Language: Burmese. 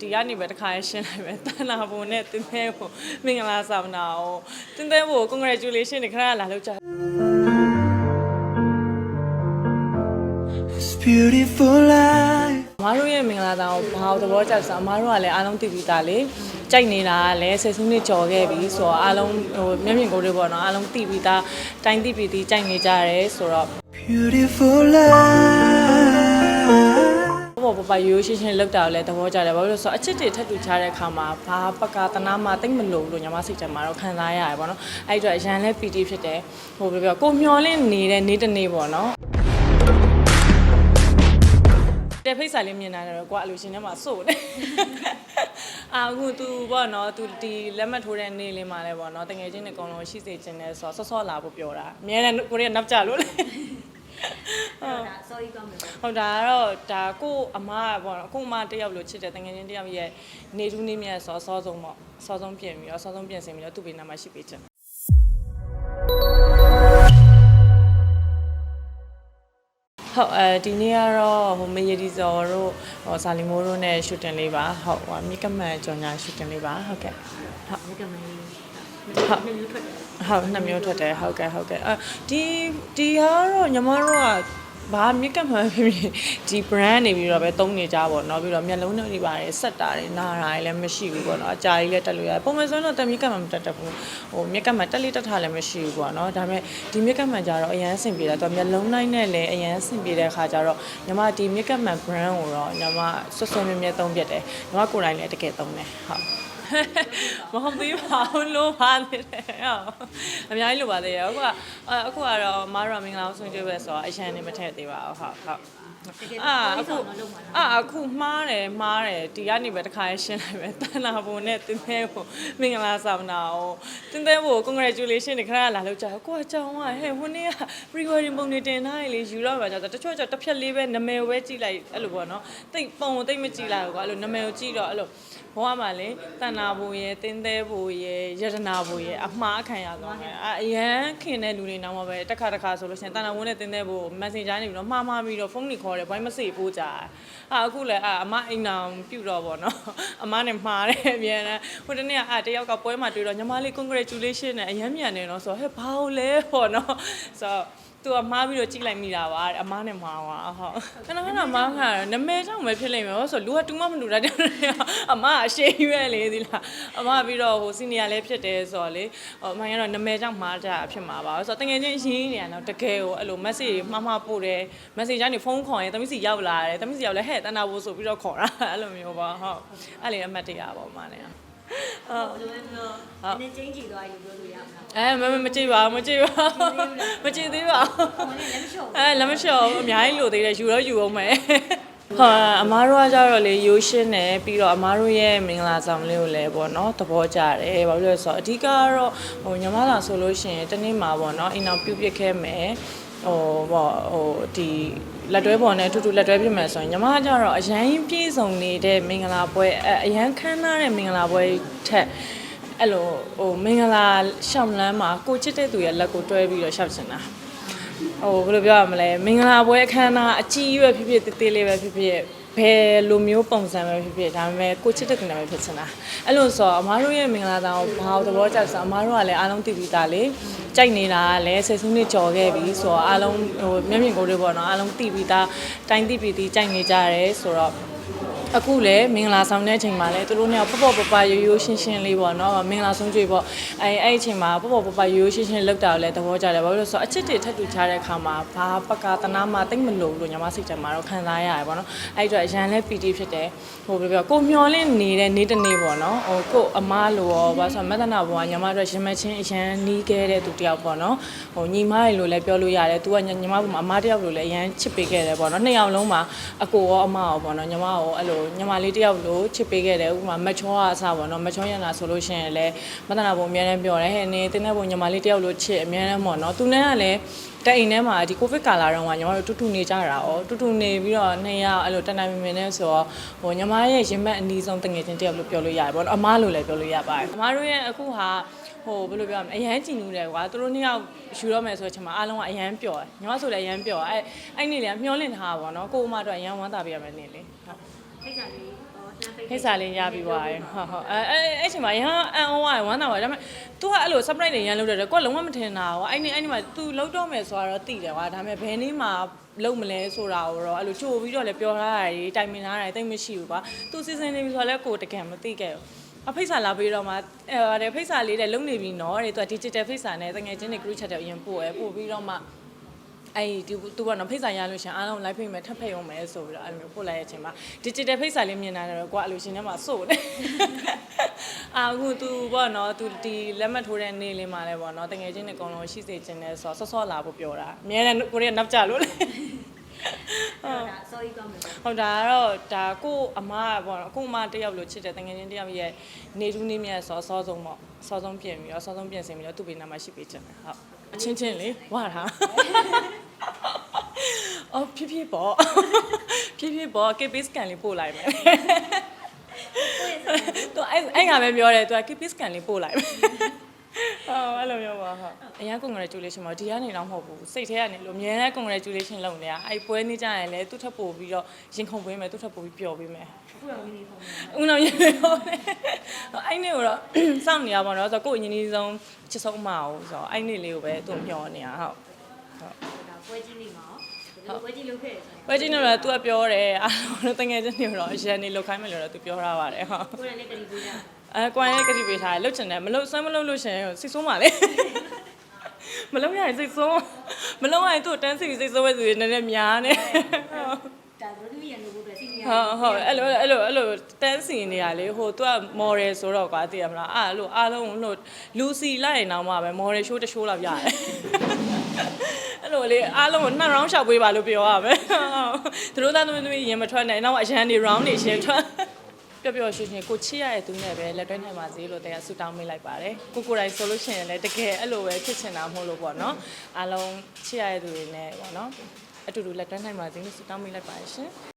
ဒီကနေပဲတစ်ခါရရှင်းလိုက်မယ်တန်နာဘုံနဲ့တင်းသေးဘုံမင်္ဂလာဆောင်တာ哦တင်းသေးဘုံ congratulation တွေခဏလာလောက်ကြ This beautiful life. အမားတို့ရဲ့မင်္ဂလာဆောင်ကိုဘာလို့သဘောကျလဲဆိုတော့အမားတို့ကလည်းအားလုံးတည်ပြီးသားလေကြိုက်နေတာကလည်းဆယ်စုနှစ်ကျော်ခဲ့ပြီဆိုတော့အားလုံးဟိုမျက်မြင်ကိုယ်တွေပေါ့နော်အားလုံးတည်ပြီးသားတိုင်းတည်ပြီးသည်ကြိုက်နေကြရတယ်ဆိုတော့ Beautiful life. ဘောပပရိုးရှင်းရှင်းလောက်တာကိုလည်းသဘောကျတယ်ဘာလို့လဲဆိုတော့အချစ်တွေထပ်တူချတဲ့အခါမှာဘာပကာတနာမှတိတ်မလို့လို့ညီမစိတ်ထဲမှာတော့ခံစားရတယ်ပေါ့နော်အဲ့အတွက်အရန်လဲပီတီဖြစ်တယ်ဟိုပြောပြောကိုမျောလင့်နေတဲ့နေ့တစ်နေ့ပေါ့နော်တဲ့ဖိတ်စာလေးမြင်လာတယ်ကွာအလူရှင်ထဲမှာစိုးတယ်အာအခု तू ပေါ့နော် तू ဒီလက်မှတ်ထိုးတဲ့နေ့လေးမှာလဲပေါ့နော်တငယ်ချင်းတွေအကုန်လုံးရှိစေချင်တယ်ဆိုတော့ဆော့ဆော့လာဖို့ပြောတာအများနဲ့ကိုရီးယားနောက်ကြလို့လေ အဲ့ဒါ sorry ကောင်းမယ်ပေါ့ဟုတ်ဒါကတော့ဒါကို့အမကပေါ့နော်ကို့အမတယောက်လို့ချစ်တယ်တငယ်ချင်းတယောက်ရဲ့နေထူးနေမြတ်ဆိုအစောဆုံးပေါ့အစောဆုံးပြင်ပြီးတော့အစောဆုံးပြင်ဆင်ပြီးတော့သူ့ဘေးနားမှာရှိပေးချင်ဟုတ်အဲဒီနေ့ကတော့ဟိုမေယဒီဇော်တို့ဟိုဆာလီမိုးတို့နဲ့ရှူတင်လေးပါဟုတ်ဟိုမိကမန်ကြော်ညာရှူတင်လေးပါဟုတ်ကဲ့ဟုတ်ဒီကမလေး ဟုတ်နှစ်မျိုးထွက်တယ်ဟုတ်နှစ်မျိုးထွက်တယ်ဟုတ်ကဲ့ဟုတ်ကဲ့အဲဒီဒီဟာတော့ညီမတို့ကဘာမြက်ကမှဖြစ်ဖြစ်ဒီ brand နေပြီးတော့ပဲသုံးနေကြပါတော့ပြီးတော့မျက်လုံးတွေပါတယ်ဆက်တာတွေနာတာတွေလည်းမရှိဘူးပေါ့နော်အကြာကြီးလည်းတက်လို့ရပုံမှန်ဆိုတော့တမြက်ကမှမတက်တတ်ဘူးဟိုမြက်ကမှတက်လေးတက်ထားလည်းမရှိဘူးပေါ့နော်ဒါပေမဲ့ဒီမြက်ကမှကြတော့အရန်အဆင်ပြေတယ်သူမျက်လုံးနိုင်နဲ့လည်းအရန်အဆင်ပြေတဲ့အခါကျတော့ညီမဒီမြက်ကမှ brand ကိုတော့ညီမဆွဆွမြဲမြဲသုံးပြတယ်ညီမကိုယ်တိုင်လည်းတကယ်သုံးတယ်ဟုတ် မဟုတ်သေးပါဘူးလို့ပါနေတယ်ဟုတ်အများကြီးလိုပါသေးတယ်အခုကအဲ့အခုကတော့မားရမင်္ဂလာဆွေးကြွေးပဲဆိုတော့အရန်နေမထည့်သေးပါဘူးဟုတ်ဟုတ်တကယ် အာတော့အခုတော့လုံးပါလားအာအခုမှားတယ်မှားတယ်ဒီကနေပဲတစ်ခါရှင်းလိုက်မယ်တန်နာဘုံနဲ့တင်းသေးဘုံမင်္ဂလာဆောင်တာ哦တင်းသေးဘုံ congratulation တွေခဏလာလောက်ကြကိုကကြောင်ကဟဲ့ဟိုနေ့က pre wedding ပုံနေတင်ထားရလေယူတော့ပါကြတော့တချို့ကျတစ်ဖြက်လေးပဲနာမည်ပဲကြည့်လိုက်အဲ့လိုပေါ့နော်တိတ်ပုံတိတ်မကြည့်လိုက်ဘူးကွာအဲ့လိုနာမည်ကိုကြည့်တော့အဲ့လိုဘဝမှာလေတန်နာဘုံရဲ့တင်းသေးဘုံရဲ့ယတနာဘုံရဲ့အမှားခံရသွားတယ်အအရန်ခင်တဲ့လူတွေနောက်မှာပဲတစ်ခါတစ်ခါဆိုလို့ရှိရင်တန်နာဘုံနဲ့တင်းသေးဘုံ messenger နေပြီးတော့မှားမှားပြီးတော့ဖုန်းနေခေါ်တယ်ဘိုင်းမစေပို့ကြအာအခုလည်းအာအမအိမ်အောင်ပြုတ်တော့ဗောနော်အမနဲ့မှားတယ်အမြန်တန်းဟိုတနေ့ကအာတယောက်ကပွဲမှာတွေ့တော့ညီမလေး congratulation နဲ့အရန်မြန်နေတော့ဆိုတော့ဟဲ့ဘာလို့လဲဗောနော်ဆိုတော့ သူကမှားပြီးတော့ကြည့်လိုက်မိတာပါတဲ့အမနဲ့မှားပါဟုတ်ခဏခဏမှားခါနမဲကြောင့်ပဲဖြစ်လိမ့်မယ်ဆိုတော့လူကတူမမတူတာတဲ့အမအရှိရွယ်လေဒီလားအမပြီးတော့ဟိုစီနီယာလည်းဖြစ်တယ်ဆိုတော့လေဟိုအမှန်ကတော့နမဲကြောင့်မှားကြတာဖြစ်မှာပါဆိုတော့တကယ်ချင်းရင်းနေရတော့တကယ်ကိုအဲ့လို message မှားမှားပို့တယ် message ကနေဖုန်းခေါ်ရင်တမီးစီရောက်လာတယ်တမီးစီရောက်လဲဟဲ့တနာဖို့ဆိုပြီးတော့ခေါ်တာအဲ့လိုမျိုးပါဟုတ်အဲ့လေအမှတ်တရပါမနဲ့ ဟုတ်ဘယ်လိုလဲဆိုတော့နည်းချင်းကြည့်သွားရင်ပြောလို့ရမှာအဲမမမကြည့်ပါဘူးမကြည့်ပါဘူးမကြည့်သေးပါဘူးဟိုလည်းလက်မလျှော့အဲလက်မလျှော်ဘူးအများကြီးလိုသေးတယ်ယူတော့ယူအောင်မယ် ဟာအမားတို့ကကြတော့လေရိုးရှင်းတယ်ပြီးတော့အမားတို့ရဲ့မင်္ဂလာဆောင်လေးကိုလည်းပေါ့နော်သဘောကျတယ်ဘာလို့လဲဆိုတော့အဓိကကတော့ဟိုညီမလာဆိုလို့ရှိရင်တနေ့မှာပေါ့နော်အိမ်အောင်ပြုတ်ပြစ်ခဲ့မယ်ဟိုပေါ့ဟိုဒီလက်တွဲပေါ်နဲ့အထူးထူးလက်တွဲပြမယ်ဆိုရင်ညီမကကြတော့အရန်ပြည့်စုံနေတဲ့မင်္ဂလာပွဲအအရန်ခမ်းနားတဲ့မင်္ဂလာပွဲထက်အဲ့လိုဟိုမင်္ဂလာရှောင်းလန်းမှာကိုချစ်တဲ့သူရဲ့လက်ကိုတွဲပြီးတော့ရှောက်ချင်တာ ဟိုဘယ်လိုပြောရမလဲမင်္ဂလာပွဲအခမ်းအနားအကြီးရွယ်ဖြစ်ဖြစ်တေးသေးလေးပဲဖြစ်ဖြစ်ဘယ်လိုမျိုးပုံစံပဲဖြစ်ဖြစ်ဒါပေမဲ့ကိုချစ်တဲ့သူနဲ့ပဲဖြစ်ချင်တာအဲ့လိုဆိုတော့အမားတို့ရဲ့မင်္ဂလာတောင်ဘာလို့သဘောကျလဲဆိုတော့အမားတို့ကလည်းအားလုံးတည်ပြီးသားလေကြိုက်နေတာကလည်းဆယ်စုနှစ်ကျော်ခဲ့ပြီဆိုတော့အားလုံးဟိုမျက်မြင်ကိုယ်တွေပေါ့နော်အားလုံးတည်ပြီးသားတိုင်းတည်ပြီးသည်ကြိုက်နေကြရတယ်ဆိုတော့ အခုလည်းမင်္ဂလာဆောင်တဲ့အချိန်မှာလည်းသူတို့เนี่ยပေါ့ပေါ့ပပရိုးရိုးရှင်းရှင်းလေးပေါ့နော်မင်္ဂလာဆုံးကြွေပေါ့ အဲအဲ့ဒီအချိန်မှာပေါ့ပေါ့ပပရိုးရိုးရှင်းရှင်းလောက်တာကိုလည်းသဘောကျတယ်ဘာလို့လဲဆိုတော့အချစ်တွေထပ်တူချတဲ့အခါမှာဘာပကာတနာမှတိတ်မလို့လို့ညီမစိတ်ထဲမှာတော့ခံစားရတယ်ပေါ့နော်အဲ့ဒီတော့အရန်လဲပီတီဖြစ်တယ်ဟိုဘယ်လိုပြောကိုမျောလင့်နေတဲ့နေ့တစ်နေ့ပေါ့နော်ဟိုကိုအမားလိုရောဘာဆိုမသနာဘွားညီမတို့ရင်မချင်းအရန်နီးခဲ့တဲ့သူတယောက်ပေါ့နော်ဟိုညီမရေလို့လည်းပြောလို့ရတယ်သူကညီမဘုံမှာအမားတယောက်လိုလည်းအရန်ချစ်ပေးခဲ့တယ်ပေါ့နော်နှစ်ယောက်လုံးမှာအကိုရောအမရောပေါ့နော်ညီမရောအဲ့လိုညီမလေးတယောက်လိုချစ်ပေးခဲ့တယ်ဥပမာမချောကအစားပေါ့နော်မချောရနာဆိုလို့ရှိရင်လည်းမသနာဘုံအများနဲ့ပြောတယ်ဟဲ့နေတင်းတဲ့ဘုံညီမလေးတယောက်လိုချစ်အများနဲ့ပေါ့နော်သူနဲ့ကလည်းတဲ့အိမ်ထဲမှာဒီကိုဗစ်ကာလာတော့ကညီမတို့တူတူနေကြတာ哦တူတူနေပြီးတော့နှစ်ယောက်အဲ့လိုတနိုင်မင်မင်နဲ့ဆိုတော့ဟိုညီမရဲ့ရင်မက်အနီးဆုံးတငယ်ချင်းတယောက်လို့ပြောလို့ရတယ်ပေါ့နော်အမားလို့လည်းပြောလို့ရပါတယ်အမားတို့ရဲ့အခုဟာဟိုဘယ်လိုပြောရမလဲအရန်ကြည်နူးတယ်ကွာသူတို့နှစ်ယောက်ယူတော့မယ်ဆိုချင်မှာအားလုံးကအရန်ပျော်တယ်ညီမဆိုလည်းအရန်ပျော်တယ်အဲ့အဲ့နေ့လေမျောလင့်ထားတာပေါ့နော်ကိုအမတို့အရန်ဝမ်းသာပြရမယ်နေ့လေဟုတ်ထိတ်ကြလေးဟော ဖိတ်စာလေးရပြီးသွားတယ်ဟုတ်ဟုတ်အဲအဲအဲ့ချိန်မှာရဟန်းအန်အောဝါဝမ်းသာပါဒါပေမဲ့ तू ကအဲ့လို surprise တွေရမ်းလုပ်တယ်ကိုကလုံးဝမထင်တာဟောအဲ့ဒီအဲ့ဒီမှာ तू လုံးတော့မယ်ဆိုတာတော့သိတယ်ကွာဒါပေမဲ့ဘယ်နေ့မှလုံးမလဲဆိုတာကိုတော့အဲ့လိုချိုးပြီးတော့လည်းပြောထားတာတွေတိုင်ပင်ထားတာတွေတိတ်မရှိဘူးကွာ तू စီစဉ်နေပြီဆိုတော့လည်းကိုတကယ်မသိခဲ့ဘူးအဖိတ်စာလာပြီးတော့မှအဲပါတယ်ဖိတ်စာလေးတဲ့လုံနေပြီနော်တဲ့သူက digital ဖိတ်စာနဲ့တငယ်ချင်းတွေ group chat တွေအရင်ပို့ရဲပို့ပြီးတော့မှ အဲ့ဒီသူကနော်ဖိတ်စာရလို့ရှင်အားလုံး live ဖိတ်မယ်ထပ်ဖိတ်အောင်မယ်ဆိုပြီးတော့အဲ့လိုမျိုးပို့လိုက်တဲ့အချိန်မှာ digital ဖိတ်စာလေးမြင်လာတယ်ကွာအဲ့လိုရှင်ထဲမှာစိုးတယ်အာအခု तू ပေါ့နော် तू ဒီလက်မှတ်ထိုးတဲ့နေ့လေးမှာလဲပေါ့နော်တငယ်ချင်းတွေအကုန်လုံးရှိစေခြင်းနဲ့ဆိုတော့ဆော့ဆော့လာဖို့ပြောတာအများနဲ့ကိုရီးယားနောက်ကြလို့လေအဲ့ဒါ sorry ကောင်းမယ်ပေါ့ဟုတ်ဒါကတော့ဒါကို့အမကပေါ့နော်ကို့အမတယောက်လို့ချစ်တဲ့တငယ်ချင်းတယောက်ရဲ့နေတူးနေမြတ်ဆောဆောဆုံးပေါ့ဆောဆုံးပြင်ပြီးတော့ဆောဆုံးပြင်ဆင်ပြီးတော့သူ့ဘေးနားမှာရှိပေးချင်တယ်ဟုတ်အချင်းချင်းလေဝါတာ အော်ဖြည်းဖြည်းပေါ့ဖြည်းဖြည်းပေါ့ KP scan လေးပို့လိုက်မယ်သူအဲ့အဲ့ကပဲပြောတယ်သူက KP scan လေးပို့လိုက်မယ်အော်အဲ့လိုမျိုးပါဟုတ်အရင် congratulation ပါဒီကနေတော့မဟုတ်ဘူးစိတ်ထဲကနေလို့အများနဲ့ congratulation လုပ်နေတာအဲ့ပွဲနေကြရင်လည်းသူ့ထပ်ပို့ပြီးတော့ရင်ခုန်ပေးမယ်သူ့ထပ်ပို့ပြီးပျော်ပေးမယ်အခုတော့ဝင်းနေဖုန်းနဲ့ဦးနောင်ရေပြောတယ်အဲ့နေ့ကိုတော့စောင့်နေရပါတော့ဆိုတော့ကိုယ့်အရင်ကြီးဆုံးချစ်ဆုံးမအောင်ဆိုတော့အဲ့နေ့လေးကိုပဲသူ့မျှော်နေတာဟုတ် ဒါပွဲကြီးနေမှာရောပွဲကြီးလုပ်ခဲ့တယ်ဆိုရင်ပွဲချင်းတော့သူကပြောတယ်အားလုံးတငယ်ချင်းတွေတော့ရန်နေလောက်ခိုင်းမယ်လို့တော့သူပြောထားပါတယ်ဟုတ်ကိုယ်လည်းကတိပေးတာအဲကွမ်ရဲ့ကတိပေးထားတယ်လှုပ်ချင်တယ်မလှုပ်ဆွဲမလှုပ်လို့ရှရင်စိတ်ဆိုးပါလေမလှုပ်ရရင်စိတ်ဆိုးမလှုပ်ရရင်သူ့တန်းစီပြီးစိတ်ဆိုးပဲဆိုရင်နည်းနည်းများနေဟုတ် ဒါတို့သမီးရလို့ဘယ်စီနေရဟုတ်ဟုတ်အဲ့လိုအဲ့လိုအဲ့လိုတန်းစီနေရလေဟိုသူက model ဆိုတော့ကွာသိရမလားအဲ့လိုအားလုံးဟိုလူစီလိုက်ရင်တော့မှပဲ model show တစ် show လောက်ရတယ်အဲ့လိုလေအားလုံးကိုနှစ် round ရှောက်ပေးပါလို့ပြောရမယ်သူတို့သားသမီးသမီးရင်မထွက်နဲ့နောက်အရန်နေ round နေရှင်းထွက်ပျော်ပျော်ရွှင်ရွှင်ကိုချစ်ရတဲ့သူနဲ့ပဲလက်တွဲနိုင်ပါစေလို့တရားဆုတောင်းပေးလိုက်ပါတယ်ကိုကိုယ်တိုင်ဆိုလို့ရှိရင်လည်းတကယ်အဲ့လိုပဲဖြစ်ချင်တာမဟုတ်လို့ပေါ့နော်အားလုံးချစ်ရတဲ့သူတွေနဲ့ပေါ့နော် အတူတူလက်တွဲနိုင်ပါစေလို့ဆုတောင်းပေးလိုက်ပါတယ်ရှင်